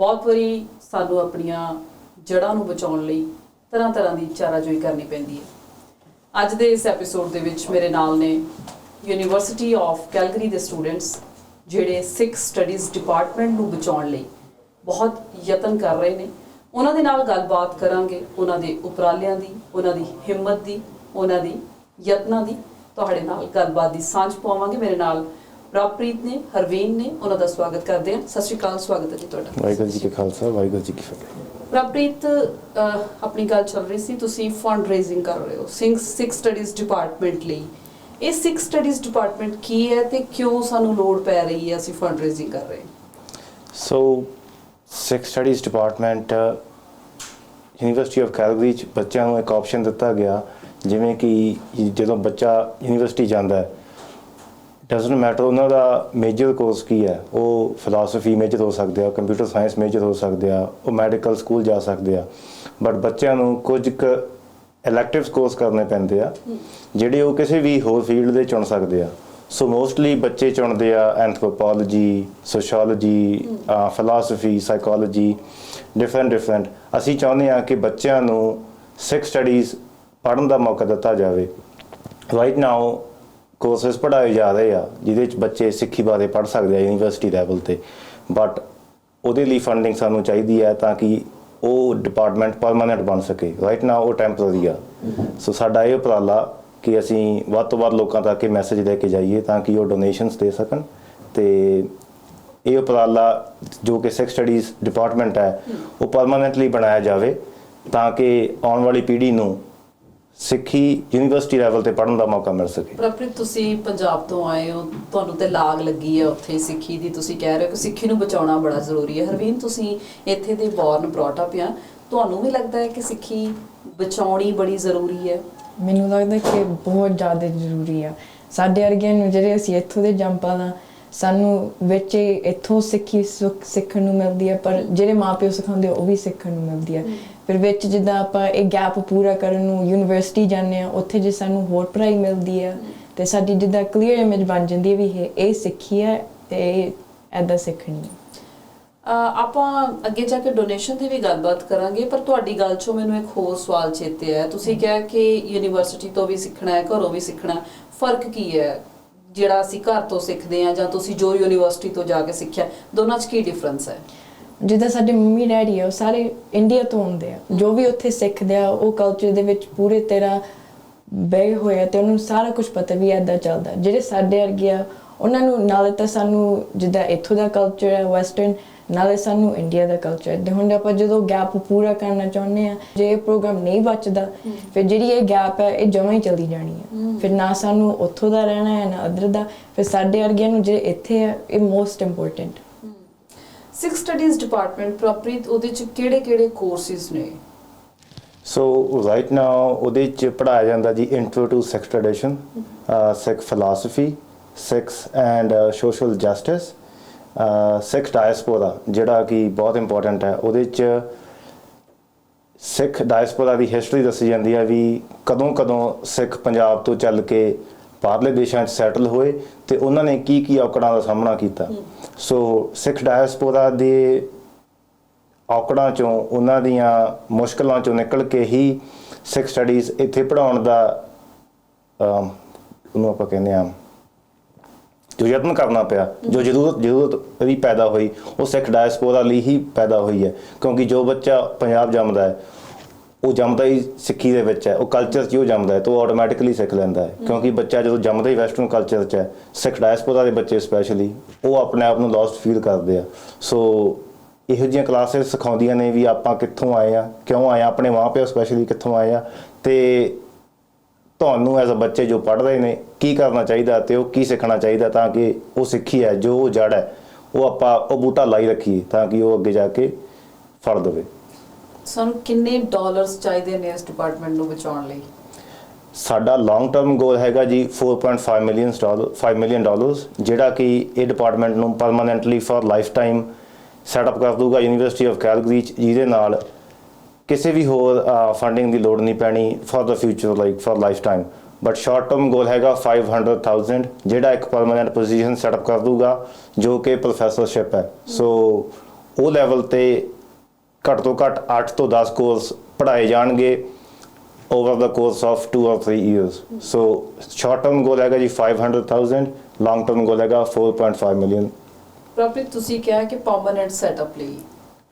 ਬਹੁਤ ਵਾਰੀ ਸਾਨੂੰ ਆਪਣੀਆਂ ਜੜ੍ਹਾਂ ਨੂੰ ਬਚਾਉਣ ਲਈ ਤਰ੍ਹਾਂ ਤਰ੍ਹਾਂ ਦੀ ਚਾਰਾਜੋਈ ਕਰਨੀ ਪੈਂਦੀ ਹੈ। ਅੱਜ ਦੇ ਇਸ ਐਪੀਸੋਡ ਦੇ ਵਿੱਚ ਮੇਰੇ ਨਾਲ ਨੇ ਯੂਨੀਵਰਸਿਟੀ ਆਫ ਕੈਲਗਰੀ ਦੇ ਸਟੂਡੈਂਟਸ ਜਿਹੜੇ ਸਿੱਖ ਸਟੱਡੀਜ਼ ਡਿਪਾਰਟਮੈਂਟ ਨੂੰ ਬਚਾਉਣ ਲਈ ਬਹੁਤ ਯਤਨ ਕਰ ਰਹੇ ਨੇ। ਉਹਨਾਂ ਦੇ ਨਾਲ ਗੱਲਬਾਤ ਕਰਾਂਗੇ, ਉਹਨਾਂ ਦੇ ਉਪਰਾਲਿਆਂ ਦੀ, ਉਹਨਾਂ ਦੀ ਹਿੰਮਤ ਦੀ, ਉਹਨਾਂ ਦੀ ਯਤਨਾਂ ਦੀ। ਤੁਹਾਡੇ ਨਾਲ ਗੱਲਬਾਤ ਦੀ ਸਾਂਝ ਪਾਵਾਂਗੇ। ਮੇਰੇ ਨਾਲ ਪ੍ਰਭਪ੍ਰੀਤ ਨੇ ਹਰਵੀਨ ਨੇ ਉਹਨਾਂ ਦਾ ਸਵਾਗਤ ਕਰਦੇ ਹਾਂ। ਸਤਿ ਸ਼੍ਰੀ ਅਕਾਲ ਸਵਾਗਤ ਹੈ ਜੀ ਤੁਹਾਡਾ। ਵਾਹਿਗੁਰੂ ਜੀ ਕੀ ਖਾਲਸਾ ਵਾਹਿਗੁਰੂ ਜੀ ਕੀ ਫਤਿਹ। ਪ੍ਰਭਪ੍ਰੀਤ ਅਹ, ਆਪਣੀ ਗੱਲ ਚੱਲ ਰਹੀ ਸੀ ਤੁਸੀਂ ਫੰਡ ਰੇਜ਼ਿੰਗ ਕਰ ਰਹੇ ਹੋ ਸਿੰਘ ਸਿੱਖ ਸਟੱਡੀਜ਼ ਡਿਪਾਰਟਮੈਂਟ ਲਈ। ਇਹ ਸਿੱਖ ਸਟੱਡੀਜ਼ ਡਿਪਾਰਟਮੈਂਟ ਕੀ ਹੈ ਤੇ ਕਿਉਂ ਸਾਨੂੰ ਲੋੜ ਪੈ ਰਹੀ ਹੈ ਅਸੀਂ ਫੰਡ ਰੇਜ਼ਿੰਗ ਕਰ ਰਹੇ so Sikh studies department university of Calgary ਚ ਬੱਚਿਆਂ ਨੂੰ ਇੱਕ ਆਪਸ਼ਨ ਦਿੱਤਾ ਗਿਆ ਜਿਵੇਂ ਕਿ ਜਦੋਂ ਬੱਚਾ ਯੂਨੀਵਰਸਿਟੀ ਜਾਂਦਾ ਹੈ ਡਸਨਟ ਮੈਟਰ ਉਹਨਾਂ ਦਾ ਮੇਜਰ ਕੋਰਸ ਕੀ ਹੈ? ਉਹ ਫਿਲਾਸਫੀ ਮੇਜਰ ਹੋ ਸਕਦੇ ਆ ਕੰਪਿਊਟਰ ਸਾਇੰਸ ਮੇਜਰ ਹੋ ਸਕਦੇ ਆ, ਉਹ ਮੈਡੀਕਲ ਸਕੂਲ ਜਾ ਸਕਦੇ ਆ। ਬਟ ਬੱਚਿਆਂ ਨੂੰ ਕੁਝ ਕੁ ਇਲੈਕਟਿਵਸ ਕੋਰਸ ਕਰਨੇ ਪੈਂਦੇ ਆ, ਜਿਹੜੇ ਉਹ ਕਿਸੇ ਵੀ ਹੋਰ ਫੀਲਡ ਦੇ ਚੁਣ ਸਕਦੇ ਆ। ਸੋ ਮੋਸਟਲੀ ਬੱਚੇ ਚੁਣਦੇ ਆ anthropology sociology philosophy psychology different different ਅਸੀਂ ਚਾਹੁੰਦੇ ਆ ਕਿ ਬੱਚਿਆਂ ਨੂੰ ਸਿੱਖ ਸਟੱਡੀਜ਼ ਪੜ੍ਹਨ ਦਾ ਮੌਕਾ ਦਿੱਤਾ ਜਾਵੇ। ਰਾਈਟ ਨਾਓ ਕੋਰਸਸ ਪੜ੍ਹਾਏ ਜਾ ਰਹੇ ਆ, ਜਿਹਦੇ ਵਿੱਚ ਬੱਚੇ ਸਿੱਖੀ ਬਾਰੇ ਪੜ੍ਹ ਸਕਦੇ ਆ ਯੂਨੀਵਰਸਿਟੀ ਲੈਵਲ ਤੇ। ਬਟ ਉਹਦੇ ਲਈ ਫੰਡਿੰਗ ਸਾਨੂੰ ਚਾਹੀਦੀ ਹੈ ਤਾਂ ਕਿ ਉਹ ਡਿਪਾਰਟਮੈਂਟ ਪਰਮਾਨੈਂਟ ਬਣ ਸਕੇ। ਰਾਈਟ ਨਾਓ ਉਹ ਟੈਂਪਰਰੀ ਆ। ਸੋ ਸਾਡਾ ਇਹ ਉਪਰਾਲਾ ਕਿ ਅਸੀਂ ਵੱਧ ਤੋਂ ਵੱਧ ਲੋਕਾਂ ਤੱਕ ਇਹ ਮੈਸੇਜ ਲੈ ਕੇ ਜਾਈਏ ਤਾਂ ਕਿ ਉਹ ਡੋਨੇਸ਼ਨਸ ਦੇ ਸਕਣ। ਤੇ ਇਹ ਉਪਰਾਲਾ ਜੋ ਕਿ ਸਿੱਖ ਸਟੱਡੀਜ਼ ਡਿਪਾਰਟਮੈਂਟ ਹੈ, ਉਹ ਪਰਮਾਨੈਂਟਲੀ ਬਣਾਇਆ ਜਾਵੇ ਤਾਂ ਕਿ ਆਉਣ ਵਾਲੀ ਪੀੜ੍ਹੀ ਨੂੰ ਸਿੱਖੀ ਯੂਨੀਵਰਸਿਟੀ ਲੈਵਲ ਤੇ ਪੜ੍ਹਨ ਦਾ ਮੌਕਾ ਮਿਲ ਸਕੇ। ਪ੍ਰਭਪ੍ਰੀਤ ਤੁਸੀਂ ਪੰਜਾਬ ਤੋਂ ਆਏ ਹੋ ਤੁਹਾਨੂੰ ਤੇ ਲਾਗ ਲੱਗੀ ਹੈ ਉੱਥੇ ਸਿੱਖੀ ਦੀ ਤੁਸੀਂ ਕਹਿ ਰਹੇ ਹੋ ਕਿ ਸਿੱਖੀ ਨੂੰ ਬਚਾਉਣਾ ਬੜਾ ਜ਼ਰੂਰੀ ਹੈ। ਹਰਵੀਨ ਤੁਸੀਂ ਇੱਥੇ ਦੇ ਬੌਰਨ ਬ੍ਰੌਟ ਅਪ ਆ। ਤੁਹਾਨੂੰ ਵੀ ਲੱਗਦਾ ਹੈ ਕਿ ਸਿੱਖੀ ਬਚਾਉਣੀ ਬੜੀ ਜ਼ਰੂਰੀ ਹੈ? ਮੈਨੂੰ ਲੱਗਦਾ ਕਿ ਬਹੁਤ ਜ਼ਿਆਦਾ ਜ਼ਰੂਰੀ ਆ। ਸਾਡੇ ਵਰਗਿਆਂ ਨੂੰ ਜਿਹੜੇ ਅਸੀਂ ਇੱਥੋਂ ਦੇ ਜੰਪਾਂ ਦਾ ਸਾਨੂੰ ਵਿੱਚ ਇੱਥੋਂ ਸਿੱਖੀ ਸੁੱਖ ਸਿੱਖਣ ਨੂੰ ਮਿਲਦੀ ਹੈ ਪਰ ਜਿਹੜੇ ਮਾਪਿਓ ਸਿਖਾਉਂਦੇ ਉਹ ਵੀ ਸਿੱਖਣ ਨੂੰ ਮਿਲਦੀ ਹੈ। ਫਿਰ ਵਿੱਚ ਜਿੱਦਾਂ ਆਪਾਂ ਇਹ ਗੈਪ ਪੂਰਾ ਕਰਨ ਨੂੰ ਯੂਨੀਵਰਸਿਟੀ ਜਾਂਦੇ ਆ ਉੱਥੇ ਜੇ ਸਾਨੂੰ ਹੋਰ ਪੜ੍ਹਾਈ ਮਿਲਦੀ ਹੈ ਤੇ ਸਾਡੀ ਜਿੱਦਾਂ ਕਲੀਅਰ ਇਮੇਜ ਬਣ ਜਾਂਦੀ ਵੀ ਇਹ ਇਹ ਸਿੱਖੀ ਹੈ ਤੇ ਐਦਾਂ ਸਿੱਖਣੀ ਆਪਾਂ ਅੱਗੇ ਜਾ ਕੇ ਡੋਨੇਸ਼ਨ ਦੀ ਵੀ ਗੱਲਬਾਤ ਕਰਾਂਗੇ, ਪਰ ਤੁਹਾਡੀ ਗੱਲ 'ਚੋਂ ਮੈਨੂੰ ਇੱਕ ਹੋਰ ਸਵਾਲ ਚੇਤੇ ਆਇਆ। ਤੁਸੀਂ ਕਿਹਾ ਕਿ ਯੂਨੀਵਰਸਿਟੀ ਤੋਂ ਵੀ ਸਿੱਖਣਾ ਹੈ, ਘਰੋਂ ਵੀ ਸਿੱਖਣਾ ਫ਼ਰਕ ਕੀ ਹੈ? ਜਿਹੜਾ ਅਸੀਂ ਘਰ ਤੋਂ ਸਿੱਖਦੇ ਹਾਂ ਜਾਂ ਤੁਸੀਂ ਜੋ ਯੂਨੀਵਰਸਿਟੀ ਤੋਂ ਜਾ ਕੇ ਸਿੱਖਿਆ, ਦੋਨਾਂ 'ਚ ਕੀ ਡਿਫਰੈਂਸ ਹੈ? ਜਿੱਦਾਂ ਸਾਡੇ ਮੰਮੀ ਡੈਡੀ ਆ ਉਹ ਸਾਰੇ ਇੰਡੀਆ ਤੋਂ ਆਉਂਦੇ ਆ। ਜੋ ਵੀ ਉੱਥੇ ਸਿੱਖਦੇ ਆ ਉਹ ਕਲਚਰ ਦੇ ਵਿੱਚ ਪੂਰੇ ਤਰ੍ਹਾਂ ਬਹਿ ਹੋਏ ਆ ਤੇ ਉਹਨੂੰ ਸਾਰਾ ਕੁਝ ਪਤਾ ਵੀ ਐਦਾਂ ਚੱਲਦਾ। ਜਿਹੜੇ ਸਾਡੇ ਵਰਗੇ ਆ ਉਹਨਾਂ ਨੂੰ ਨਾਲੇ ਤਾਂ ਸਾਨੂੰ ਜਿੱਦਾਂ ਇੱਥੋਂ ਦਾ ਕਲਚਰ ਹੈ ਵੈਸਟਰਨ ਨਾਲੇ ਸਾਨੂੰ ਇੰਡੀਆ ਦਾ ਕਲਚਰ ਤੇ ਹੁਣ ਆਪਾਂ ਜਦੋਂ ਗੈਪ ਪੂਰਾ ਕਰਨਾ ਚਾਹੁੰਦੇ ਆ ਜੇ ਇਹ ਪ੍ਰੋਗਰਾਮ ਨਹੀਂ ਬਚਦਾ ਫਿਰ ਜਿਹੜੀ ਇਹ ਗੈਪ ਹੈ ਇਹ ਜਮਾਂ ਹੀ ਚਲੀ ਜਾਣੀ ਹੈ। ਫਿਰ ਨਾ ਸਾਨੂੰ ਉੱਥੋਂ ਦਾ ਰਹਿਣਾ ਹੈ ਨਾ ਅਦਰ ਦਾ। ਫਿਰ ਸਾਡੇ ਵਰਗਿਆਂ ਨੂੰ ਜਿਹੜੇ ਇੱਥੇ ਆ ਇਹ most important Sikh studies department Prabhpreet ਉਹਦੇ 'ਚ ਕਿਹੜੇ-ਕਿਹੜੇ ਕੋਰਸਿਸ ਨੇ? ਸੋ ਰਾਈਟ ਨਾਓ ਉਹਦੇ ਚ ਪੜਾਇਆ ਜਾਂਦਾ ਜੀ intro to Sikh tradition Sikh philosophy Sikh and social justice Sikh diaspora ਜਿਹੜਾ ਕਿ ਬਹੁਤ ਇੰਪੋਰਟੈਂਟ ਹੈ। ਉਹਦੇ ਚ ਸਿੱਖ ਡਾਇਸਪੋਰਾ ਦੀ ਹਿਸਟਰੀ ਦੱਸੀ ਜਾਂਦੀ ਹੈ ਵੀ ਕਦੋਂ ਕਦੋਂ ਸਿੱਖ ਪੰਜਾਬ ਤੋਂ ਚੱਲ ਕੇ ਬਾਹਰਲੇ ਦੇਸ਼ਾਂ 'ਚ ਸੈਟਲ ਹੋਏ ਤੇ ਉਹਨਾਂ ਨੇ ਕੀ ਕੀ ਔਕੜਾਂ ਦਾ ਸਾਹਮਣਾ ਕੀਤਾ। ਸੋ ਸਿੱਖ ਡਾਇਸਪੋਰਾ ਦੇ ਔਕੜਾਂ ਚੋਂ ਉਹਨਾਂ ਦੀਆਂ ਮੁਸ਼ਕਲਾਂ ਚੋਂ ਨਿਕਲ ਕੇ ਹੀ ਸਿੱਖ ਸਟੱਡੀਜ਼ ਇੱਥੇ ਪੜਾਉਣ ਦਾ ਉਹਨੂੰ ਆਪਾਂ ਕਹਿੰਦੇ ਆ ਜੋ ਯਤਨ ਕਰਨਾ ਪਿਆ ਜੋ ਜ਼ਰੂਰਤ ਜ਼ਰੂਰਤ ਵੀ ਪੈਦਾ ਹੋਈ ਉਹ ਸਿੱਖ ਡਾਇਸਪੋਰਾ ਲਈ ਹੀ ਪੈਦਾ ਹੋਈ ਹੈ ਕਿਉਂਕਿ ਜੋ ਬੱਚਾ ਪੰਜਾਬ ਜੰਮਦਾ ਹੈ ਉਹ ਜੰਮਦਾ ਹੀ ਸਿੱਖੀ ਦੇ ਵਿੱਚ ਹੈ ਉਹ ਕਲਚਰ 'ਚ ਹੀ ਉਹ ਜੰਮਦਾ ਹੈ ਤਾਂ ਉਹ ਆਟੋਮੈਟਿਕਲੀ ਸਿੱਖ ਲੈਂਦਾ ਹੈ। ਕਿਉਂਕਿ ਬੱਚਾ ਜਦੋਂ ਜੰਮਦਾ ਹੀ ਵੈਸਟਰਨ ਕਲਚਰ 'ਚ ਹੈ ਸਿੱਖ ਡਾਇਸਪੋਰਾ ਦੇ ਬੱਚੇ ਸਪੈਸ਼ਲੀ ਉਹ ਆਪਣੇ ਆਪ ਨੂੰ ਲੌਸਟ ਫੀਲ ਕਰਦੇ ਆ। ਸੋ ਇਹੋ ਜਿਹੀਆਂ ਕਲਾਸਿਸ ਸਿਖਾਉਂਦੀਆਂ ਨੇ ਵੀ ਆਪਾਂ ਕਿੱਥੋਂ ਆਏ ਆ ਕਿਉਂ ਆਏ ਆ ਆਪਣੇ ਮਾਪਿਓ ਸਪੈਸ਼ਲੀ ਕਿੱਥੋਂ ਆਏ ਆ ਤੇ ਤੁਹਾਨੂੰ ਐਜ਼ ਅ ਬੱਚੇ ਜੋ ਪੜ੍ਹ ਰਹੇ ਨੇ ਕੀ ਕਰਨਾ ਚਾਹੀਦਾ ਤੇ ਉਹ ਕੀ ਸਿੱਖਣਾ ਚਾਹੀਦਾ ਤਾਂ ਕਿ ਉਹ ਸਿੱਖੀ ਹੈ ਜੋ ਉਹ ਜੜ ਹੈ ਉਹ ਆਪਾਂ ਉਹ ਬੂਟਾ ਲਾਈ ਰੱਖੀਏ ਤਾਂ ਕਿ ਉਹ ਅੱਗੇ ਜਾ ਕੇ ਫਲ ਦੇਵੇ। ਸਾਨੂੰ, ਕਿੰਨੇ ਡਾਲਰਸ ਚਾਹੀਦੇ ਨੇ ਇਸ ਡਿਪਾਰਟਮੈਂਟ ਨੂੰ ਬਚਾਉਣ ਲਈ? ਸਾਡਾ ਲੌਂਗ ਟਰਮ ਗੋਲ ਹੈਗਾ ਜੀ 4.5 ਮਿਲੀਅਨ ਡਾਲਰ 5 ਮਿਲੀਅਨ ਡਾਲਰਸ ਜਿਹੜਾ ਕਿ ਇਹ ਡਿਪਾਰਟਮੈਂਟ ਨੂੰ permanently for life time setup ਕਰ ਦੂਗਾ ਯੂਨੀਵਰਸਿਟੀ ਆਫ ਕੈਲਗਰੀ ਜਿਹਦੇ ਨਾਲ ਕਿਸੇ ਵੀ ਹੋਰ ਫੰਡਿੰਗ ਦੀ ਲੋੜ ਨਹੀਂ ਪੈਣੀ for the future like for life time but short term goal ਹੈਗਾ 500000 ਜਿਹੜਾ ਇੱਕ ਪਰਮਨੈਂਟ ਪੋਜੀਸ਼ਨ ਸੈਟਅਪ ਕਰ ਦੂਗਾ ਜੋ ਕਿ ਪ੍ਰੋਫੈਸਰਸ਼ਿਪ ਹੈ। ਸੋ ਉਹ ਲੈਵਲ ਤੇ ਘੱਟ ਤੋਂ ਘੱਟ 8 ਤੋਂ 10 ਕੋਰਸ ਪੜ੍ਹਾਏ ਜਾਣਗੇ over the course of 2 or 3 years. So, short term goal ਹੈਗਾ ਜੀ 500000 long term goal ਹੈਗਾ 4.5 million ਪ੍ਰੋਪਰ ਤੁਸੀਂ ਕਿਹਾ ਕਿ ਪਰਮਨੈਂਟ ਸੈਟਅਪ ਲਈ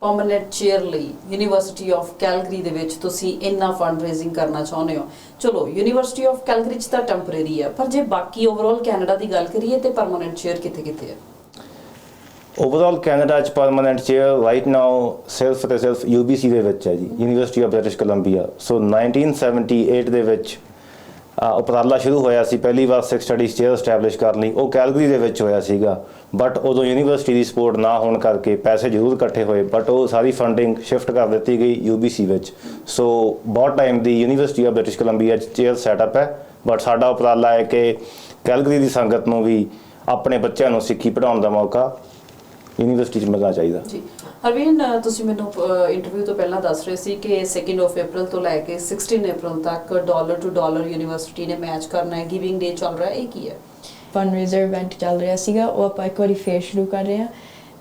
ਪਰਮਨੈਂਟ ਚੇਅਰ ਲਈ ਯੂਨੀਵਰਸਿਟੀ ਆਫ ਕੈਲਗਰੀ ਦੇ ਵਿੱਚ ਤੁਸੀਂ ਇੰਨਾ ਫੰਡ ਰੇਜ਼ਿੰਗ ਕਰਨਾ ਚਾਹੁੰਦੇ ਹੋ। ਚਲੋ ਯੂਨੀਵਰਸਿਟੀ ਆਫ ਕੈਲਗਰੀ ਚ ਤਾਂ ਟੈਂਪਰੇਰੀ ਹੈ, ਪਰ ਜੇ ਬਾਕੀ ਓਵਰਆਲ ਕੈਨੇਡਾ ਦੀ ਗੱਲ ਕਰੀਏ ਤੇ ਪਰਮਨੈਂਟ ਚੇਅਰ ਕਿੱਥੇ ਕਿੱਥੇ ਹੈ? ਓਵਰਆਲ ਕੈਨੇਡਾ ਚ ਪਰਮਨੈਂਟ ਚੇਅਰ ਰਾਈਟ ਨਾਓ ਸਿਰਫ ਤੇ ਸਿਰਫ UBC ਦੇ ਵਿੱਚ ਹੈ ਜੀ university of British Columbia so 1978 ਦੇ ਵਿੱਚ ਉਪਰਾਲਾ ਸ਼ੁਰੂ ਹੋਇਆ ਸੀ। ਪਹਿਲੀ ਵਾਰ ਸਿਕਸ ਸਟੱਡੀਜ਼ ਚੇਅਰ ਸਟੈਬਲਿਸ਼ ਕਰਨ ਲਈ। ਉਹ ਕੈਲਗਰੀ ਦੇ ਵਿੱਚ ਹੋਇਆ ਸੀਗਾ। ਬਟ ਉਦੋਂ ਯੂਨੀਵਰਸਿਟੀ ਦੀ ਸਪੋਰਟ ਨਾ ਹੋਣ ਕਰਕੇ ਪੈਸੇ ਜ਼ਰੂਰ ਇਕੱਠੇ ਹੋਏ। ਬਟ ਉਹ ਸਾਰੀ ਫੰਡਿੰਗ ਸ਼ਿਫਟ ਕਰ ਦਿੱਤੀ ਗਈ UBC ਵਿੱਚ। ਸੋ ਬਹੁਤ ਟਾਈਮ ਦੀ ਯੂਨੀਵਰਸਿਟੀ ਆਫ ਬ੍ਰਿਟਿਸ਼ ਕੋਲੰਬੀਆ ਚ ਚੇਅਰ ਸੈਟਅਪ ਹੈ। ਬਟ ਸਾਡਾ ਉਪਰਾਲਾ ਹੈ ਕਿ ਕੈਲਗਰੀ ਦੀ ਸੰਗਤ ਨੂੰ ਵੀ ਆਪਣੇ ਬੱਚਿਆਂ ਨੂੰ ਸਿੱਖੀ ਪੜਾਉਣ ਦਾ ਮੌਕਾ ਯੂਨੀਵਰਸਿਟੀ 'ਚ ਮਿਲਣਾ ਚਾਹੀਦਾ। ਜੀ। ਹਰਵੀਨ ਅ, ਤੁਸੀਂ ਮੈਨੂੰ ਇੰਟਰਵਿਊ ਤੋਂ ਪਹਿਲਾਂ ਦੱਸ ਰਹੇ ਸੀ ਕਿ 2nd ਆਫ April ਤੋਂ ਲੈ ਕੇ 16 April ਤੱਕ ਡਾਲਰ ਟੂ ਡਾਲਰ ਯੂਨੀਵਰਸਿਟੀ ਨੇ ਮੈਚ ਕਰਨਾ ਹੈ। ਗਿਵਿੰਗ ਡੇ ਚੱਲ ਰਿਹਾ ਹੈ ਇਹ ਕੀ ਹੈ? ਫੰਡਰੇਜ਼ਰ ਇਵੈਂਟ ਚੱਲ ਰਿਹਾ ਸੀਗਾ। ਉਹ ਆਪਾਂ ਇੱਕ ਵਾਰੀ ਫੇਰ ਸ਼ੁਰੂ ਕਰ ਰਹੇ ਹਾਂ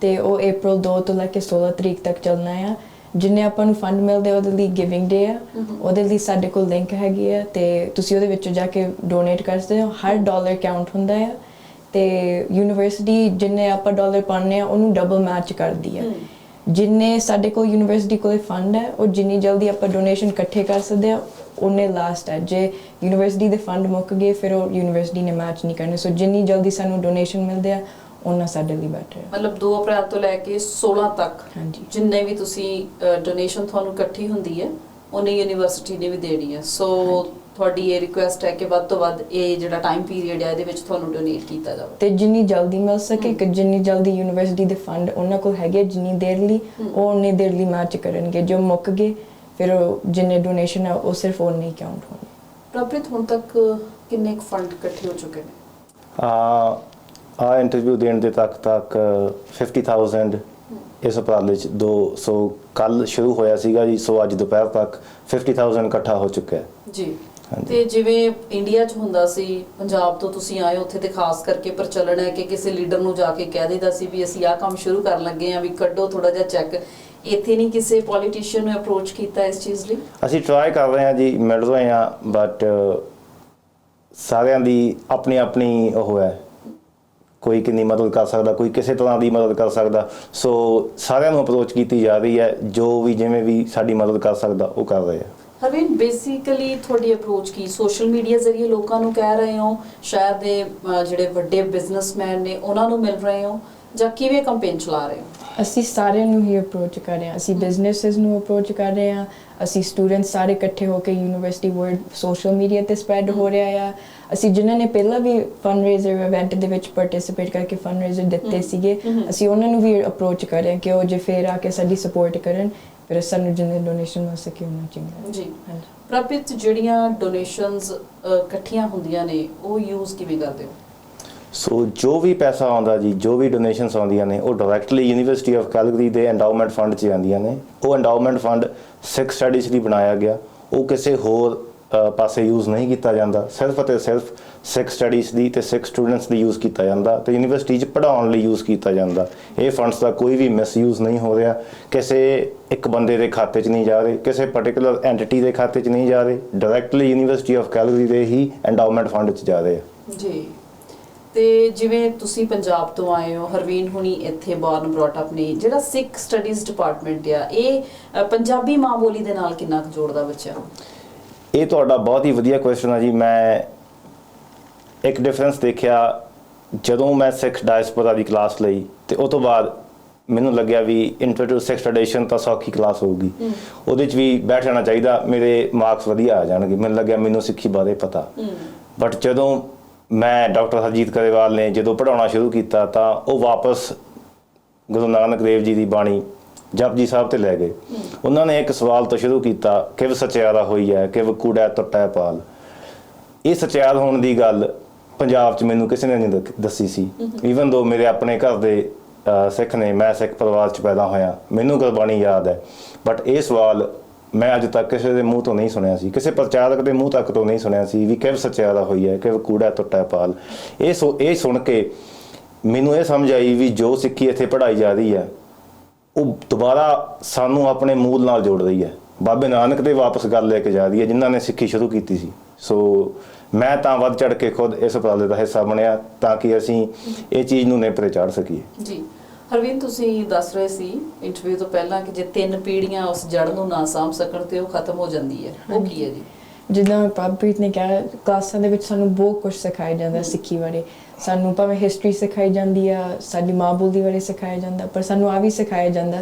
ਤੇ ਉਹ April 2 ਤੋਂ ਲੈ ਕੇ 16 ਤਰੀਕ ਤੱਕ ਚੱਲਣਾ ਆ ਜਿੰਨੇ ਆਪਾਂ ਨੂੰ ਫੰਡ ਮਿਲਦੇ ਉਹਦੇ ਲਈ ਗਿਵਿੰਗ ਡੇ ਆ। ਉਹਦੇ ਲਈ ਸਾਡੇ ਕੋਲ ਲਿੰਕ ਹੈਗੀ ਆ ਤੇ ਤੁਸੀਂ ਉਹਦੇ ਵਿੱਚੋਂ ਜਾ ਕੇ ਡੋਨੇਟ ਕਰ ਸਕਦੇ ਹੋ। ਹਰ ਡਾਲਰ ਕਾਊਂਟ ਹੁੰਦਾ ਆ। ਤੇ ਯੂਨੀਵਰਸਿਟੀ ਜਿੰਨੇ ਆਪਾਂ ਡਾਲਰ ਪਾਉਂਦੇ ਆ ਉਹਨੂੰ ਡਬਲ ਮੈਚ ਕਰਦੀ ਆ ਜਿੰਨੇ ਸਾਡੇ ਕੋਲ ਯੂਨੀਵਰਸਿਟੀ ਕੋਲੇ ਫੰਡ ਹੈ ਉਹ ਜਿੰਨੀ ਜਲਦੀ ਆਪਾਂ ਡੋਨੇਸ਼ਨ ਇਕੱਠੇ ਕਰ ਸਕਦੇ ਆ ਉਹਨੇ ਲਾਸਟ ਹੈ। ਜੇ ਯੂਨੀਵਰਸਿਟੀ ਦੇ ਫੰਡ ਮੁੱਕ ਗਏ ਫਿਰ ਉਹ ਯੂਨੀਵਰਸਿਟੀ ਨੇ ਮੈਚ ਨਹੀਂ ਕਰਨੇ। ਸੋ ਜਿੰਨੀ ਜਲਦੀ ਸਾਨੂੰ ਡੋਨੇਸ਼ਨ ਮਿਲਦੇ ਆ ਉਹਨਾਂ ਸਾਡੇ ਲਈ ਬੈਟਰ ਹੈ। ਮਤਲਬ 2 ਅਪ੍ਰੈਲ ਤੋਂ ਲੈ ਕੇ 16 ਤੱਕ। ਜਿੰਨੇ ਵੀ ਤੁਸੀਂ ਡੋਨੇਸ਼ਨ ਤੁਹਾਨੂੰ ਇਕੱਠੀ ਹੁੰਦੀ ਹੈ ਉਹਨੇ ਯੂਨੀਵਰਸਿਟੀ ਨੇ ਵੀ ਦੇਣੀ ਹੈ। ਸੋ ਤੁਹਾਡੀ ਇਹ ਰਿਕੁਐਸਟ ਹੈ ਕਿ ਵੱਧ ਤੋਂ ਵੱਧ ਇਹ ਜਿਹੜਾ ਟਾਈਮ ਪੀਰੀਅਡ ਹੈ ਇਹਦੇ ਵਿੱਚ ਤੁਹਾਨੂੰ ਡੋਨੇਟ ਕੀਤਾ ਜਾਵੇ। ਤੇ ਜਿੰਨੀ ਜਲਦੀ ਮਿਲ ਸਕੇ ਕਿ ਜਿੰਨੀ ਜਲਦੀ ਯੂਨੀਵਰਸਿਟੀ ਦੇ ਫੰਡ ਉਹਨਾਂ ਕੋਲ ਹੈਗੇ ਜਿੰਨੀ ਦੇਰ ਲਈ ਉਹ ਉਨੀ ਦੇਰ ਲਈ ਮੈਚ ਕਰਨਗੇ। ਜੋ ਮੁੱਕ ਗਏ ਫਿਰ ਉਹ ਜਿੰਨੇ ਡੋਨੇਸ਼ਨ ਹੈ ਉਹ ਸਿਰਫ ਉਨੇ ਹੀ ਕਾਊਂਟ ਹੋਣਗੇ। ਪ੍ਰਭਿਤ ਹੁਣ ਤੱਕ ਕਿੰਨੇ ਕੁ ਫੰਡ ਇਕੱਠੇ ਹੋ ਚੁੱਕੇ ਨੇ? ਆ ਆ ਇੰਟਰਵਿਊ ਦੇਣ ਦੇ ਤੱਕ ਤੱਕ 50000 ਇਸ ਉਪਰਾਲੇ ਚ ਦੋ ਸੋ ਕੱਲ ਸ਼ੁਰੂ ਹੋਇਆ ਸੀਗਾ ਜੀ ਸੋ ਅੱਜ ਦੁਪਹਿਰ ਤੱਕ 50000 ਇਕੱਠਾ ਹੋ ਚੁੱਕਾ ਹੈ। ਜੀ। ਤੇ ਜਿਵੇਂ ਇੰਡੀਆ 'ਚ ਹੁੰਦਾ ਸੀ ਪੰਜਾਬ ਤੋਂ ਤੁਸੀਂ ਆਏ ਉੱਥੇ ਤੇ ਖਾਸ ਕਰਕੇ ਪ੍ਰਚਲਨ ਹੈ ਕਿ ਕਿਸੇ ਲੀਡਰ ਨੂੰ ਜਾ ਕੇ ਕਹਿ ਦਿੰਦਾ ਸੀ ਵੀ ਅਸੀਂ ਆਹ ਕੰਮ ਸ਼ੁਰੂ ਕਰਨ ਲੱਗੇ ਆ ਵੀ ਕੱਢੋ ਥੋੜਾ ਜਿਹਾ ਚੈੱਕ ਇੱਥੇ ਨਹੀਂ ਕਿਸੇ ਪੋਲੀਟੀਸ਼ੀਅਨ ਨੂੰ ਅਪਰੋਚ ਕੀਤਾ ਇਸ ਚੀਜ਼ ਲਈ? ਅਸੀਂ ਟਰਾਈ ਕਰ ਰਹੇ ਹਾਂ ਜੀ ਮਿਲ ਰਹੇ ਹਾਂ ਬਟ ਸਾਰਿਆਂ ਦੀ ਆਪਣੀ ਆਪਣੀ ਉਹ ਹੈ। ਕੋਈ ਕਿੰਨੀ ਮਦਦ ਕਰ ਸਕਦਾ ਕੋਈ ਕਿਸੇ ਤਰ੍ਹਾਂ ਦੀ ਮਦਦ ਕਰ ਸਕਦਾ। ਸੋ ਸਾਰਿਆਂ ਨੂੰ ਅਪਰੋਚ ਕੀਤੀ ਜਾ ਰਹੀ ਹੈ ਜੋ ਵੀ ਜਿਵੇਂ ਵੀ ਸਾਡੀ ਮਦਦ ਕਰ ਸਕਦਾ ਉਹ ਕਰ ਰਹੇ ਆ ਹਰਵਿੰਦ ਬੇਸਿਕਲੀ ਤੁਹਾਡੀ ਅਪਰੋਚ ਕੀ? ਸੋਸ਼ਲ ਮੀਡੀਆ ਜ਼ਰੀਏ ਲੋਕਾਂ ਨੂੰ ਕਹਿ ਰਹੇ ਹੋ ਸ਼ਹਿਰ ਦੇ ਅਹ, ਜਿਹੜੇ ਵੱਡੇ ਬਿਜ਼ਨਸਮੈਨ ਨੇ ਉਹਨਾਂ ਨੂੰ ਮਿਲ ਰਹੇ ਹੋ ਜਾਂ ਕਿਵੇਂ ਕੰਪੇਨ ਚਲਾ ਰਹੇ ਹੋ? ਅਸੀਂ ਸਾਰਿਆਂ ਨੂੰ ਹੀ ਅਪਰੋਚ ਕਰ ਰਹੇ ਹਾਂ। ਅਸੀਂ ਬਿਜ਼ਨੈਸਸ ਨੂੰ ਅਪਰੋਚ ਕਰ ਰਹੇ ਹਾਂ। ਅਸੀਂ ਸਟੂਡੈਂਟਸ ਸਾਰੇ ਇਕੱਠੇ ਹੋ ਕੇ ਯੂਨੀਵਰਸਿਟੀ ਵਰਡ ਸੋਸ਼ਲ ਮੀਡੀਆ ਤੇ ਸਪਰੈਡ ਹੋ ਰਿਹਾ ਆ। ਅਸੀਂ ਜਿਨ੍ਹਾਂ ਨੇ ਪਹਿਲਾਂ ਵੀ ਫੰਡਰੇਜ਼ਰ ਇਵੈਂਟ ਦੇ ਵਿੱਚ ਪਾਰਟਿਸਿਪੇਟ ਕਰਕੇ ਫੰਡਰੇਜ਼ਰ ਦਿੱਤੇ ਸੀਗੇ ਅਸੀਂ ਉਹਨਾਂ ਨੂੰ ਵੀ ਅਪਰੋਚ ਕਰ ਰਹੇ ਹਾਂ ਕਿ ਉਹ ਜੇ ਫੇਰ ਆ ਕੇ ਸਾਡੀ ਸਪੋਰਟ ਕਰਨ। ਫਿਰ ਸਾਨੂੰ ਜਿੰਨੇ ਡੋਨੇਸ਼ਨ ਮਿਲ ਸਕੇ ਉਹਨਾਂ ਚੰਗਾ ਜੀ। ਹਾਂਜੀ। ਪ੍ਰਭਿਤ ਜਿਹੜੀਆਂ ਡੋਨੇਸ਼ਨਸ ਇਕੱਠੀਆਂ ਹੁੰਦੀਆਂ ਨੇ ਉਹ ਯੂਜ਼ ਕਿਵੇਂ ਕਰਦੇ ਹੋ? ਸੋ ਜੋ ਵੀ ਪੈਸਾ ਆਉਂਦਾ ਜੀ ਜੋ ਵੀ ਡੋਨੇਸ਼ਨਸ ਆਉਂਦੀਆਂ ਨੇ ਉਹ ਡਾਇਰੈਕਟਲੀ ਯੂਨੀਵਰਸਿਟੀ ਆਫ ਕੈਲਗਰੀ ਦੇ ਐਂਡਾਊਮੈਂਟ ਫੰਡ 'ਚ ਜਾਂਦੀਆਂ ਨੇ। ਉਹ ਐਂਡਾਊਮੈਂਟ ਫੰਡ ਸਿੱਖ ਸਟੱਡੀਜ਼ ਲਈ ਬਣਾਇਆ ਗਿਆ। ਉਹ ਕਿਸੇ ਹੋਰ ਅ, ਪਾਸੇ ਯੂਜ਼ ਨਹੀਂ ਕੀਤਾ ਜਾਂਦਾ। ਸਿਰਫ ਅਤੇ ਸਿਰਫ ਸਿੱਖ ਸਟੱਡੀਜ਼ ਦੀ ਤੇ ਸਿੱਖ ਸਟੂਡੈਂਟਸ ਲਈ ਯੂਜ਼ ਕੀਤਾ ਜਾਂਦਾ ਤੇ ਯੂਨੀਵਰਸਿਟੀ 'ਚ ਪੜ੍ਹਾਉਣ ਲਈ ਯੂਜ਼ ਕੀਤਾ ਜਾਂਦਾ। ਇਹ ਫੰਡਸ ਦਾ ਕੋਈ ਵੀ ਮਿਸਯੂਜ਼ ਨਹੀਂ ਹੋ ਰਿਹਾ। ਕਿਸੇ ਇੱਕ ਬੰਦੇ ਦੇ ਖਾਤੇ 'ਚ ਨਹੀਂ ਜਾ ਰਹੇ ਕਿਸੇ ਪਾਰਟਿਕੂਲਰ ਐਂਟੀਟੀ ਦੇ ਖਾਤੇ 'ਚ ਨਹੀਂ ਜਾ ਰਹੇ ਡਾਇਰੈਕਟਲੀ ਯੂਨੀਵਰਸਿਟੀ ਆਫ ਕੈਲਗਰੀ ਦੇ ਹੀ ਐਂਡਾਊਮੈਂਟ ਫੰਡ 'ਚ ਜਾ ਰਹੇ ਆ। ਜੀ। ਤੇ ਜਿਵੇਂ ਤੁਸੀਂ ਪੰਜਾਬ ਤੋਂ ਆਏ ਹੋ ਹਰਵੀਨ ਹੁਣੀ ਇੱਥੇ ਬੌਰਨ ਬ੍ਰੌਟ ਅਪ ਨੇ ਜਿਹੜਾ ਸਿੱਖ ਸਟੱਡੀਜ਼ ਡਿਪਾਰਟਮੈਂਟ ਆ ਇਹ ਪੰਜਾਬੀ ਮਾਂ ਬੋਲੀ ਦੇ ਨਾਲ ਕਿੰਨਾ ਕੁ ਜੋੜਦਾ ਬੱਚਿਆਂ ਨੂੰ ਇਹ ਤੁਹਾਡਾ ਬਹੁਤ ਹੀ ਵਧੀਆ ਕੁਐਸਚਨ ਹੈ ਜੀ। ਮੈਂ ਇੱਕ ਡਿਫਰੈਂਸ ਦੇਖਿਆ ਜਦੋਂ ਮੈਂ ਸਿੱਖ ਡਾਇਸਪੋਰਾ ਦੀ ਕਲਾਸ ਲਈ ਤੇ ਉਸ ਤੋਂ ਬਾਅਦ ਮੈਨੂੰ ਲੱਗਿਆ ਵੀ ਇੰਟਰ ਟੂ ਸਿਕਸ ਟ੍ਰੈਡੀਸ਼ਨ ਤਾਂ ਸੌਖੀ ਕਲਾਸ ਹੋਊਗੀ। ਉਹਦੇ 'ਚ ਵੀ ਬੈਠ ਜਾਣਾ ਚਾਹੀਦਾ ਮੇਰੇ ਮਾਰਕਸ ਵਧੀਆ ਆ ਜਾਣਗੇ। ਮੈਨੂੰ ਲੱਗਿਆ ਮੈਨੂੰ ਸਿੱਖੀ ਬਾਰੇ ਪਤਾ। ਬਟ ਜਦੋਂ ਮੈਂ ਡਾਕਟਰ ਹਰਜੀਤ ਕਰੇਵਾਲ ਨੇ ਜਦੋਂ ਪੜਾਉਣਾ ਸ਼ੁਰੂ ਕੀਤਾ ਤਾਂ ਉਹ ਵਾਪਸ ਗੁਰੂ ਨਾਨਕ ਦੇਵ ਜੀ ਦੀ ਬਾਣੀ ਜਪਜੀ ਸਾਹਿਬ ਤੇ ਲੈ ਗਏ। ਉਹਨਾਂ ਨੇ ਇੱਕ ਸਵਾਲ ਤੋਂ ਸ਼ੁਰੂ ਕੀਤਾ ਕਿਵ ਸਚਿਆਰਾ ਹੋਈ ਹੈ ਕਿਵ ਕੂੜਾ ਟੁੱਟਾ ਪਾਲ। ਇਹ ਸਚਿਆਰ ਹੋਣ ਦੀ ਗੱਲ ਪੰਜਾਬ 'ਚ ਮੈਨੂੰ ਕਿਸੇ ਨੇ ਨਹੀਂ ਦ- ਦੱਸੀ ਸੀ। ਈਵਨ ਦੋ ਮੇਰੇ ਆਪਣੇ ਘਰ ਦੇ ਸਿੱਖ ਨੇ ਮੈਂ ਸਿੱਖ ਪਰਿਵਾਰ 'ਚ ਪੈਦਾ ਹੋਇਆ ਮੈਨੂੰ ਗੁਰਬਾਣੀ ਯਾਦ ਹੈ। ਬਟ ਇਹ ਸਵਾਲ ਮੈਂ ਅੱਜ ਤੱਕ ਕਿਸੇ ਦੇ ਮੂੰਹ ਤੋਂ ਨਹੀਂ ਸੁਣਿਆ ਸੀ। ਕਿਸੇ ਪ੍ਰਚਾਰਕ ਦੇ ਮੂੰਹ ਤੱਕ ਤੋਂ ਨਹੀਂ ਸੁਣਿਆ ਸੀ ਵੀ ਕਿਵ ਸਚਿਆਰਾ ਹੋਈ ਹੈ ਕਿਵ ਕੂੜਾ ਟੁੱਟਾ ਪਾਲ। ਇਹ ਸੋ ਇਹ ਸੁਣ ਕੇ ਮੈਨੂੰ ਇਹ ਸਮਝ ਆਈ ਵੀ ਜੋ ਸਿੱਖੀ ਇੱਥੇ ਪੜ੍ਹਾਈ ਜਾ ਰਹੀ ਹੈ ਉਹ ਦੁਬਾਰਾ ਸਾਨੂੰ ਆਪਣੇ ਮੂਲ ਨਾਲ ਜੋੜ ਰਹੀ ਹੈ। ਬਾਬੇ ਨਾਨਕ ਤੇ ਵਾਪਸ ਗੱਲ ਲੈ ਕੇ ਜਾ ਰਹੀ ਹੈ ਜਿਨ੍ਹਾਂ ਨੇ ਸਿੱਖੀ ਸ਼ੁਰੂ ਕੀਤੀ ਸੀ। ਸੋ ਮੈਂ ਤਾਂ ਵੱਧ ਚੜ ਕੇ ਖੁਦ ਇਸ ਉਪਰਾਲੇ ਦਾ ਹਿੱਸਾ ਬਣਿਆ ਤਾਂ ਕਿ ਅਸੀਂ ਇਹ ਚੀਜ਼ ਨੂੰ ਨੇਪਰੇ ਚਾੜ ਸਕੀਏ। ਜੀ। ਹਰਵਿੰਦ ਤੁਸੀਂ ਦੱਸ ਰਹੇ ਸੀ ਇੰਟਰਵਿਊ ਤੋਂ ਪਹਿਲਾਂ ਕਿ ਜੇ ਤਿੰਨ ਪੀੜ੍ਹੀਆਂ ਉਸ ਜੜ ਨੂੰ ਨਾ ਸਾਂਭ ਸਕਣ ਤੇ ਉਹ ਖਤਮ ਹੋ ਜਾਂਦੀ ਹੈ। ਉਹ ਕੀ ਹੈ ਜੀ? ਜਿੱਦਾਂ ਪ੍ਰਭਪ੍ਰੀਤ ਨੇ ਕਿਹਾ ਕਲਾਸਾਂ ਦੇ ਵਿੱਚ ਸਾਨੂੰ ਬਹੁਤ ਕੁਝ ਸਿਖਾਇਆ ਜਾਂਦਾ ਸਿੱਖੀ ਬਾਰੇ। ਸਾਨੂੰ ਭਾਵੇਂ ਹਿਸਟਰੀ ਸਿਖਾਈ ਜਾਂਦੀ ਆ ਸਾਡੀ ਮਾਂ ਬੋਲੀ ਬਾਰੇ ਸਿਖਾਇਆ ਜਾਂਦਾ ਪਰ ਸਾਨੂੰ ਆ ਵੀ ਸਿਖਾਇਆ ਜਾਂਦਾ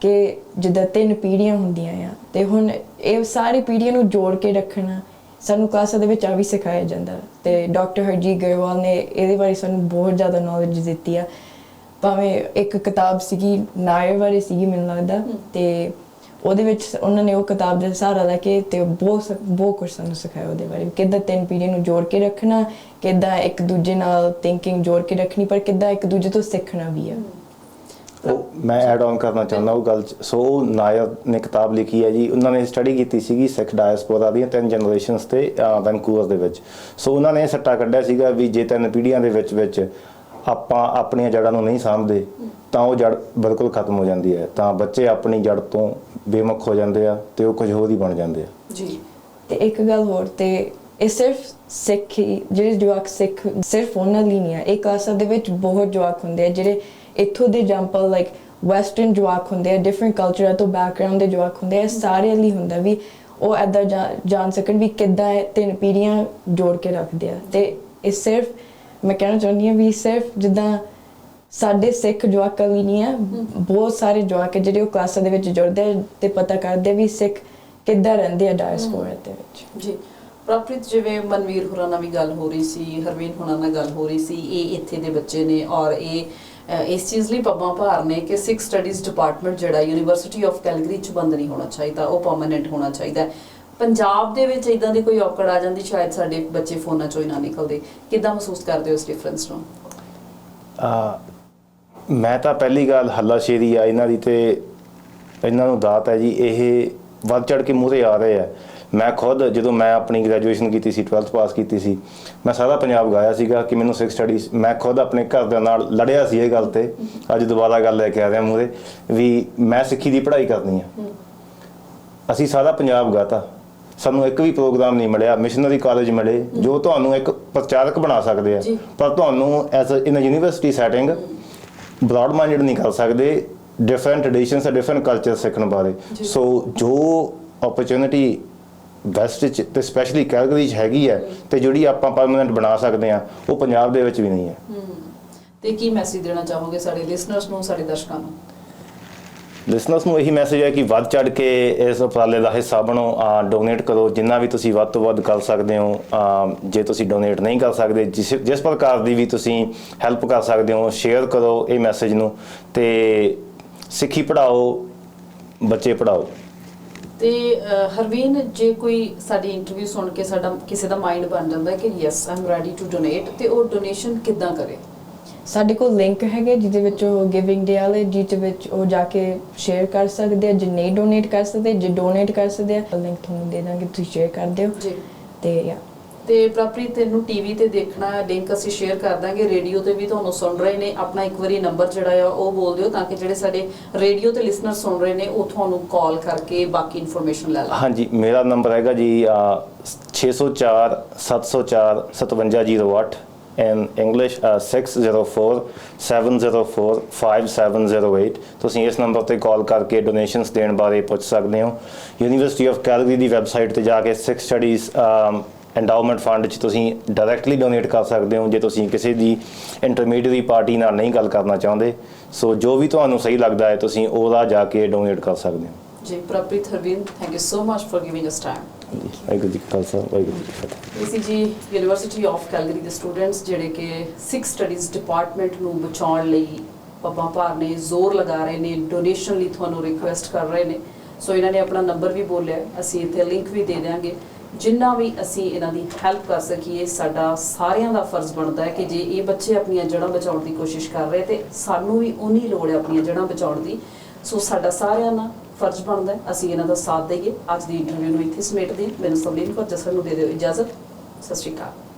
ਕਿ ਜਿੱਦਾਂ ਤਿੰਨ ਪੀੜ੍ਹੀਆਂ ਹੁੰਦੀਆਂ ਆ ਤੇ ਹੁਣ ਇਹ ਸਾਰੀ ਪੀੜ੍ਹੀਆਂ ਨੂੰ ਜੋੜ ਕੇ ਰੱਖਣਾ ਸਾਨੂੰ ਕਲਾਸਾਂ ਦੇ ਵਿੱਚ ਆ ਵੀ ਸਿਖਾਇਆ ਜਾਂਦਾ ਤੇ ਡਾਕਟਰ ਹਰਜੀਤ ਗਰੇਵਾਲ ਨੇ ਇਹਦੇ ਬਾਰੇ ਸਾਨੂੰ ਬਹੁਤ ਜ਼ਿਆਦਾ ਨੌਲੇਜ ਦਿੱਤੀ ਆ। ਭਾਵੇਂ ਇੱਕ ਕਿਤਾਬ ਸੀਗੀ ਨਾਇਰ ਬਾਰੇ ਸੀਗੀ ਮੈਨੂੰ ਲੱਗਦਾ। ਤੇ ਉਹਦੇ ਵਿੱਚ ਉਹਨਾਂ ਨੇ ਉਹ ਕਿਤਾਬ ਦਾ ਸਹਾਰਾ ਲੈ ਕੇ ਤੇ ਬਹੁਤ ਬਹੁਤ ਕੁਝ ਸਾਨੂੰ ਸਿਖਾਇਆ ਉਹਦੇ ਬਾਰੇ। ਕਿੱਦਾਂ ਤਿੰਨ ਪੀੜ੍ਹੀਆਂ ਨੂੰ ਜੋੜ ਕੇ ਰੱਖਣਾ ਕਿੱਦਾਂ ਇੱਕ ਦੂਜੇ ਨਾਲ ਥਿੰਕਿੰਗ ਜੋੜ ਕੇ ਰੱਖਣੀ ਪਰ ਕਿੱਦਾਂ ਇੱਕ ਦੂਜੇ ਤੋਂ ਸਿੱਖਣਾ ਵੀ ਆ। ਉਹ ਮੈਂ ਐਡ ਆਨ ਕਰਨਾ ਚਾਹੁੰਦਾ, ਉਹ ਗੱਲ ਸੋ ਉਹ ਨੇ ਕਿਤਾਬ ਲਿਖੀ ਹੈ ਜੀ, ਉਹਨਾਂ ਨੇ ਸਟੱਡੀ ਕੀਤੀ ਸੀਗੀ ਸਿੱਖ ਡਾਇਸਪੋਰਾ ਦੀਆਂ ਤਿੰਨ ਜਨਰੇਸ਼ਨਸ ਤੇ ਵੈਨਕੂਵਰ ਦੇ ਵਿੱਚ। ਸੋ ਉਹਨਾਂ ਨੇ ਸੱਟਾ ਕੱਢਿਆ ਸੀਗਾ ਵੀ ਜੇ ਤਿੰਨ ਪੀੜ੍ਹੀਆਂ ਦੇ ਵਿੱਚ ਵਿੱਚ ਆਪਾਂ ਆਪਣੀਆਂ ਜੜ੍ਹਾਂ ਨੂੰ ਨਹੀਂ ਸਾਂਭਦੇ, ਤਾਂ ਉਹ ਜੜ ਬਿਲਕੁਲ ਖਤਮ ਹੋ ਜਾਂਦੀ ਹੈ। ਤਾਂ ਬੱਚੇ ਆਪਣੀ ਜੜ ਤੋਂ ਬੇਮੁਖ ਹੋ ਜਾਂਦੇ ਆ ਤੇ ਉਹ ਕੁਝ ਹੋਰ ਹੀ ਬਣ ਜਾਂਦੇ ਆ। ਜੀ। ਤੇ ਇੱਕ ਗੱਲ ਹੋਰ, ਤੇ ਇਹ ਸਿਰਫ ਸਿੱਖ ਜਿਹੜੇ ਜਵਾਕ ਸਿੱਖ, ਸਿਰਫ ਉਹਨਾਂ ਲਈ ਨਹੀਂ ਆ, ਇਹ ਕਲਾਸਾਂ ਦੇ ਵਿੱਚ ਬਹੁਤ ਜਵਾਕ ਹੁੰਦੇ ਆ, ਜਿਹੜੇ ਇੱਥੋਂ ਦੇ ਜੰਪਲ ਲਾਈਕ ਵੈਸਟਰਨ ਜਵਾਕ ਹੁੰਦੇ ਆ ਡਿਫਰੈਂਟ ਕਲਚਰਾਂ ਤੋਂ ਬੈਕਗ੍ਰਾਉਂਡ ਦੇ ਜਵਾਕ ਹੁੰਦੇ ਆ ਸਾਰਿਆਂ ਲਈ ਹੁੰਦਾ ਵੀ ਉਹ ਐਦਾਂ ਜਾਣ ਸਕਣ ਵੀ ਕਿੱਦਾਂ ਤਿੰਨ ਪੀੜ੍ਹੀਆਂ ਜੋੜ ਕੇ ਰੱਖਦੇ ਆ। ਤੇ ਇਹ ਸਿਰਫ ਮੈਂ ਕਹਿਣਾ ਚਾਹੁੰਦੀ ਹਾਂ ਵੀ ਸਿਰਫ ਜਿੱਦਾਂ ਸਾਡੇ ਸਿੱਖ ਜਵਾਕਾਂ ਲਈ ਨਹੀਂ ਆ ਬਹੁਤ ਸਾਰੇ ਜਵਾਕ ਆ ਜਿਹੜੇ ਉਹ ਕਲਾਸਾਂ ਦੇ ਵਿੱਚ ਜੁੜਦੇ ਆ ਤੇ ਪਤਾ ਕਰਦੇ ਆ ਵੀ ਸਿੱਖ ਕਿੱਦਾਂ ਰਹਿੰਦੇ ਆ ਡਾਇਸਪੋਰਾ ਦੇ ਵਿੱਚ। ਜੀ। ਪ੍ਰਪ੍ਰੀਤ ਜਿਵੇਂ ਮਨਵੀਰ ਹੋਰਾਂ ਨਾਲ ਵੀ ਗੱਲ ਹੋ ਰਹੀ ਸੀ ਹਰਵੀਨ ਹੋਰਾਂ ਨਾਲ ਗੱਲ ਹੋ ਰਹੀ ਸੀ ਇਹ ਇੱਥੇ ਦੇ ਬੱਚੇ ਨੇ ਔਰ ਇਹ ਇਸ ਚੀਜ਼ ਲਈ ਪੱਬਾਂ ਭਾਰ ਨੇ ਕਿ ਸਿੱਖ ਸਟੱਡੀਜ਼ ਡਿਪਾਰਟਮੈਂਟ ਜਿਹੜਾ ਯੂਨੀਵਰਸਿਟੀ ਆਫ ਕੈਲਗਰੀ ਚ ਬੰਦ ਨਹੀਂ ਹੋਣਾ ਚਾਹੀਦਾ, ਉਹ ਪਰਮਨੈਂਟ ਹੋਣਾ ਚਾਹੀਦਾ ਪੰਜਾਬ ਦੇ ਵਿੱਚ ਇਦਾਂ ਦੀ ਕੋਈ ਔਕੜ ਆ ਜਾਂਦੀ, ਸ਼ਾਇਦ ਸਾਡੇ ਬੱਚੇ ਫੋਨਾਂ ਚੋਂ ਹੀ ਨਾ ਨਿਕਲਦੇ। ਕਿੱਦਾਂ ਮਹਿਸੂਸ ਕਰਦੇ ਹੋ ਇਸ ਡਿਫਰੈਂਸ ਨੂੰ? ਮੈਂ ਤਾਂ ਪਹਿਲੀ ਗੱਲ ਹੱਲਾਸ਼ੇਰੀ ਆ, ਇਹਨਾਂ ਦੀ ਤੇ ਇਹਨਾਂ ਨੂੰ ਦਾਤ ਹੈ ਜੀ, ਇਹ ਵੱਧ ਚੜ ਕੇ ਮੂਹਰੇ ਆ ਰਹੇ ਆ। ਮੈਂ ਖੁਦ ਜਦੋਂ ਮੈਂ ਆਪਣੀ ਗ੍ਰੈਜੂਏਸ਼ਨ ਕੀਤੀ ਸੀ 12th ਪਾਸ ਕੀਤੀ ਸੀ ਮੈਂ ਸਾਰਾ ਪੰਜਾਬ ਗਾਇਆ ਸੀਗਾ ਕਿ ਮੈਨੂੰ ਸਿੱਖ ਸਟੱਡੀਜ਼ ਮੈਂ ਖੁਦ ਆਪਣੇ ਘਰ ਦੇ ਨਾਲ ਲੜਿਆ ਸੀ ਇਹ ਗੱਲ ਤੇ। ਅੱਜ ਦੁਬਾਰਾ ਗੱਲ ਲੈ ਕੇ ਆ ਰਿਹਾ ਮੂਰੇ ਵੀ ਮੈਂ ਸਿੱਖੀ ਦੀ ਪੜ੍ਹਾਈ ਕਰਨੀ ਆ। ਅਸੀਂ ਸਾਰਾ ਪੰਜਾਬ ਗਾਤਾ। ਸਾਨੂੰ ਇੱਕ ਵੀ ਪ੍ਰੋਗਰਾਮ ਨਹੀਂ ਮਿਲਿਆ ਮਿਸ਼ਨਰੀ ਕਾਲਜ ਮਿਲੇ ਜੋ ਤੁਹਾਨੂੰ ਇੱਕ ਪ੍ਰਚਾਰਕ ਬਣਾ ਸਕਦੇ ਆ। ਪਰ ਤੁਹਾਨੂੰ as in a university setting broad minded ਨਹੀਂ ਕਰ ਸਕਦੇ। Different traditions and different culture ਸਿੱਖਣ ਬਾਰੇ। ਸੋ ਜੋ ਓਪਰਚੁਨਿਟੀ ਵੈਸਟ ਚ ਤੇ ਸਪੈਸ਼ਲੀ ਕੈਲਗਰੀ ਚ ਹੈਗੀ ਹੈ ਤੇ ਜਿਹੜੀ ਆਪਾਂ ਪਰਮਨੈਂਟ ਬਣਾ ਸਕਦੇ ਆ ਉਹ ਪੰਜਾਬ ਦੇ ਵਿੱਚ ਵੀ ਨਹੀਂ ਹੈ। ਤੇ ਕੀ ਮੈਸੇਜ ਦੇਣਾ ਚਾਹੋਗੇ ਸਾਡੇ ਲਿਸਨਰਸ ਨੂੰ ਸਾਡੇ ਦਰਸ਼ਕਾਂ ਨੂੰ? ਲਿਸਨਰਸ ਨੂੰ ਇਹੀ ਮੈਸੇਜ ਹੈ ਕਿ ਵੱਧ ਚੜ ਕੇ ਇਸ ਉਪਰਾਲੇ ਦਾ ਹਿੱਸਾ ਬਣੋ ਡੋਨੇਟ ਕਰੋ। ਜਿੰਨਾ ਵੀ ਤੁਸੀਂ ਵੱਧ ਤੋਂ ਵੱਧ ਕਰ ਸਕਦੇ ਹੋ ਜੇ ਤੁਸੀਂ ਡੋਨੇਟ ਨਹੀਂ ਕਰ ਸਕਦੇ ਜਿਸ ਜਿਸ ਪ੍ਰਕਾਰ ਦੀ ਵੀ ਤੁਸੀਂ ਹੈਲਪ ਕਰ ਸਕਦੇ ਹੋ ਸ਼ੇਅਰ ਕਰੋ ਇਹ ਮੈਸੇਜ ਨੂੰ ਤੇ ਸਿੱਖੀ ਪੜਾਓ ਬੱਚੇ ਪੜਾਓ ਤੇ ਹਰਵੀਨ ਜੇ ਕੋਈ ਸਾਡੀ ਇੰਟਰਵਿਊ ਸੁਣ ਕੇ ਸਾਡਾ ਕਿਸੇ ਦਾ ਮਾਈਂਡ ਬਣ ਜਾਂਦਾ ਹੈ ਕਿ yes I'm ready to donate ਤੇ ਉਹ ਡੋਨੇਸ਼ਨ ਕਿੱਦਾਂ ਕਰੇ? ਸਾਡੇ ਕੋਲ ਲਿੰਕ ਹੈਗੇ ਜਿਹਦੇ ਵਿੱਚ ਉਹ ਗਿਵਿੰਗ ਡੇ ਵਾਲੇ ਜਿਹਦੇ ਵਿੱਚ ਉਹ ਜਾ ਕੇ ਸ਼ੇਅਰ ਕਰ ਸਕਦੇ ਆ ਜੇ ਨਹੀਂ ਡੋਨੇਟ ਕਰ ਸਕਦੇ ਜੇ ਡੋਨੇਟ ਕਰ ਸਕਦੇ ਆ ਲਿੰਕ ਤੁਹਾਨੂੰ ਦੇ ਦਾਂਗੇ ਤੁਸੀਂ ਸ਼ੇਅਰ ਕਰ ਦਿਓ। ਜੀ। ਤੇ ਯਾ ਤੇ ਪ੍ਰਪ੍ਰੀਤ ਤੈਨੂੰ ਟੀਵੀ ਤੇ ਦੇਖਣਾ ਲਿੰਕ ਅਸੀਂ ਸ਼ੇਅਰ ਕਰ ਦਾਂਗੇ ਰੇਡੀਓ ਤੇ ਵੀ ਤੁਹਾਨੂੰ ਸੁਣ ਰਹੇ ਨੇ। ਆਪਣਾ ਇੱਕ ਵਾਰੀ ਨੰਬਰ ਜਿਹੜਾ ਆ ਉਹ ਬੋਲ ਦਿਓ ਤਾਂ ਕਿ ਜਿਹੜੇ ਸਾਡੇ ਰੇਡੀਓ ਤੇ ਲਿਸਨਰ ਸੁਣ ਰਹੇ ਨੇ ਉਹ ਤੁਹਾਨੂੰ ਕਾਲ ਕਰਕੇ ਬਾਕੀ ਇਨਫੋਰਮੇਸ਼ਨ ਲੈ ਲੈਣ। ਹਾਂਜੀ ਮੇਰਾ ਨੰਬਰ ਹੈਗਾ ਜੀ ਅਹ, 604 704 5708 in english uh, 604 704 5708 ਤੁਸੀਂ ਇਸ ਨੰਬਰ ਤੇ ਕਾਲ ਕਰਕੇ ਡੋਨੇਸ਼ਨਸ ਦੇਣ ਬਾਰੇ ਪੁੱਛ ਸਕਦੇ ਹੋ। ਯੂਨੀਵਰਸਿਟੀ ਆਫ ਕੈਲਗਰੀ ਦੀ ਵੈਬਸਾਈਟ ਤੇ ਜਾ ਕੇ ਸਿੱਖ ਸਟੱਡੀਜ਼ ਐਂਡਾਊਮੈਂਟ ਫੰਡ 'ਚ ਤੁਸੀਂ ਡਾਇਰੈਕਟਲੀ ਡੋਨੇਟ ਕਰ ਸਕਦੇ ਹੋ ਜੇ ਤੁਸੀਂ ਕਿਸੇ ਦੀ ਇੰਟਰਮੀਡੀਏਟਰੀ ਪਾਰਟੀ ਨਾਲ ਨਹੀਂ ਗੱਲ ਕਰਨਾ ਚਾਹੁੰਦੇ। ਸੋ ਜੋ ਵੀ ਤੁਹਾਨੂੰ ਸਹੀ ਲੱਗਦਾ ਹੈ ਤੁਸੀਂ ਉਹਦਾ ਜਾ ਕੇ ਡੋਨੇਟ ਕਰ ਸਕਦੇ ਹੋ। ਜੀ Prabhpreet Harveen thank you so much for giving us time Waheguru ji Khalsa Waheguru ji Fateh. ਇਸੀ ਜੀ ਯੂਨੀਵਰਸਿਟੀ ਆਫ ਕੈਲਗਰੀ ਦੇ ਸਟੂਡੈਂਟਸ ਜਿਹੜੇ ਕਿ ਸਿੱਖ ਸਟੱਡੀਜ਼ ਡਿਪਾਰਟਮੈਂਟ ਨੂੰ ਬਚਾਉਣ ਲਈ ਪੱਪਾਂ ਭਾਰ ਨੇ ਜ਼ੋਰ ਲਗਾ ਰਹੇ ਨੇ ਡੋਨੇਸ਼ਨ ਲਈ ਤੁਹਾਨੂੰ ਰਿਕੁਐਸਟ ਕਰ ਰਹੇ ਨੇ। ਸੋ ਇਹਨਾਂ ਨੇ ਆਪਣਾ ਨੰਬਰ ਵੀ ਬੋਲਿਆ। ਅਸੀਂ ਇੱਥੇ ਲਿੰਕ ਵੀ ਦੇ ਦਿਆਂਗੇ। ਜਿੰਨਾ ਵੀ ਅਸੀਂ ਇਹਨਾਂ ਦੀ ਹੈਲਪ ਕਰ ਸਕੀਏ, ਸਾਡਾ ਸਾਰਿਆਂ ਦਾ ਫਰਜ਼ ਬਣਦਾ ਹੈ ਕਿ ਜੇ ਇਹ ਬੱਚੇ ਆਪਣੀਆਂ ਜੜ੍ਹਾਂ ਬਚਾਉਣ ਦੀ ਕੋਸ਼ਿਸ਼ ਕਰ ਰਹੇ ਤੇ ਸਾਨੂੰ ਵੀ ਉਨੀ ਲੋੜ ਹੈ ਆਪਣੀਆਂ ਜੜ੍ਹਾਂ ਬਚਾਉਣ ਦੀ। ਸੋ ਸਾਡਾ ਸਾਰਿਆਂ ਦਾ ਫਰਜ਼ ਬਣਦਾ ਹੈ, ਅਸੀਂ ਇਹਨਾਂ ਦਾ ਸਾਥ ਦੇਈਏ। ਅੱਜ ਦੀ ਇੰਟਰਵਿਊ ਨੂੰ ਇੱਥੇ ਸਮੇਟਦੇ ਹਾਂ। ਮੈਨੂੰ ਸਭਲੀਨ ਕੌਰ ਜਸਰ ਨੂੰ ਦੇ ਦਿਓ ਇਜਾਜ਼ਤ। ਸਤਿ ਸ਼੍ਰੀ ਅਕਾਲ।